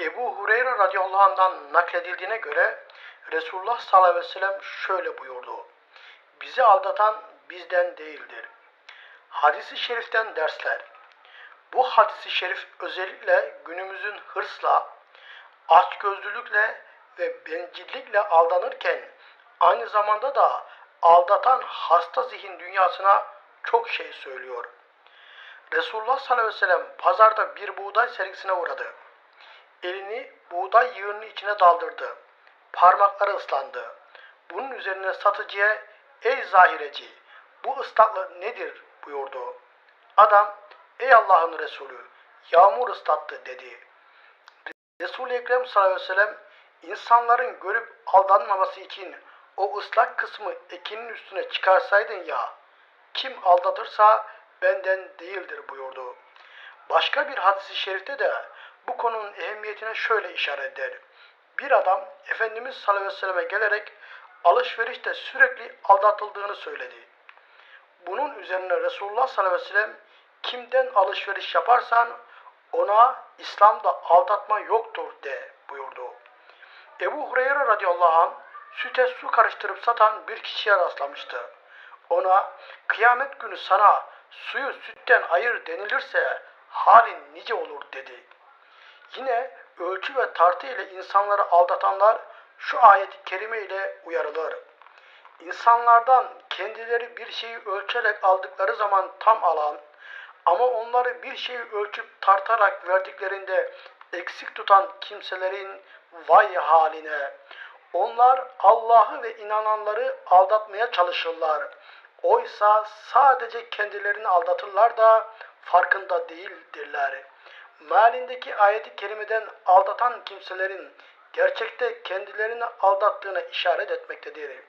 Ebu Hureyre radıyallahu anh'dan nakledildiğine göre Resulullah sallallahu aleyhi ve sellem şöyle buyurdu. Bizi aldatan bizden değildir. Hadisi şeriften dersler. Bu hadisi şerif özellikle günümüzün hırsla, açgözlülükle ve bencillikle aldanırken aynı zamanda da aldatan hasta zihin dünyasına çok şey söylüyor. Resulullah sallallahu aleyhi ve sellem pazarda bir buğday sergisine uğradı. Elini buğday yığının içine daldırdı. Parmakları ıslandı. Bunun üzerine satıcıya ey zahireci bu ıslaklık nedir buyurdu. Adam ey Allah'ın Resulü yağmur ıslattı dedi. Resul-i Ekrem sallallahu aleyhi ve sellem insanların görüp aldanmaması için o ıslak kısmı ekinin üstüne çıkarsaydın ya kim aldatırsa benden değildir buyurdu. Başka bir hadisi şerifte de bu konunun ehemmiyetine şöyle işaret eder. Bir adam Efendimiz sallallahu aleyhi ve selleme gelerek alışverişte sürekli aldatıldığını söyledi. Bunun üzerine Resulullah sallallahu aleyhi ve sellem kimden alışveriş yaparsan ona İslam'da aldatma yoktur de buyurdu. Ebu Hureyre radıyallahu anh süte su karıştırıp satan bir kişiye rastlamıştı. Ona kıyamet günü sana suyu sütten ayır denilirse halin nice olur dedi. Yine ölçü ve tartı ile insanları aldatanlar şu ayet-i kerime ile uyarılır. İnsanlardan kendileri bir şeyi ölçerek aldıkları zaman tam alan ama onları bir şeyi ölçüp tartarak verdiklerinde eksik tutan kimselerin vay haline. Onlar Allah'ı ve inananları aldatmaya çalışırlar. Oysa sadece kendilerini aldatırlar da farkında değildirler. Mealindeki ayeti kerimeden aldatan kimselerin gerçekte kendilerini aldattığına işaret etmektedir.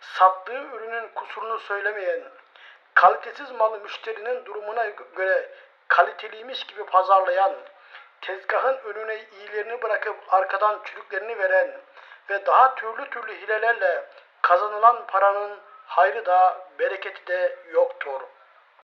Sattığı ürünün kusurunu söylemeyen, kalitesiz malı müşterinin durumuna göre kaliteliymiş gibi pazarlayan, tezgahın önüne iyilerini bırakıp arkadan çürüklerini veren ve daha türlü türlü hilelerle kazanılan paranın hayrı da bereketi de yoktur.''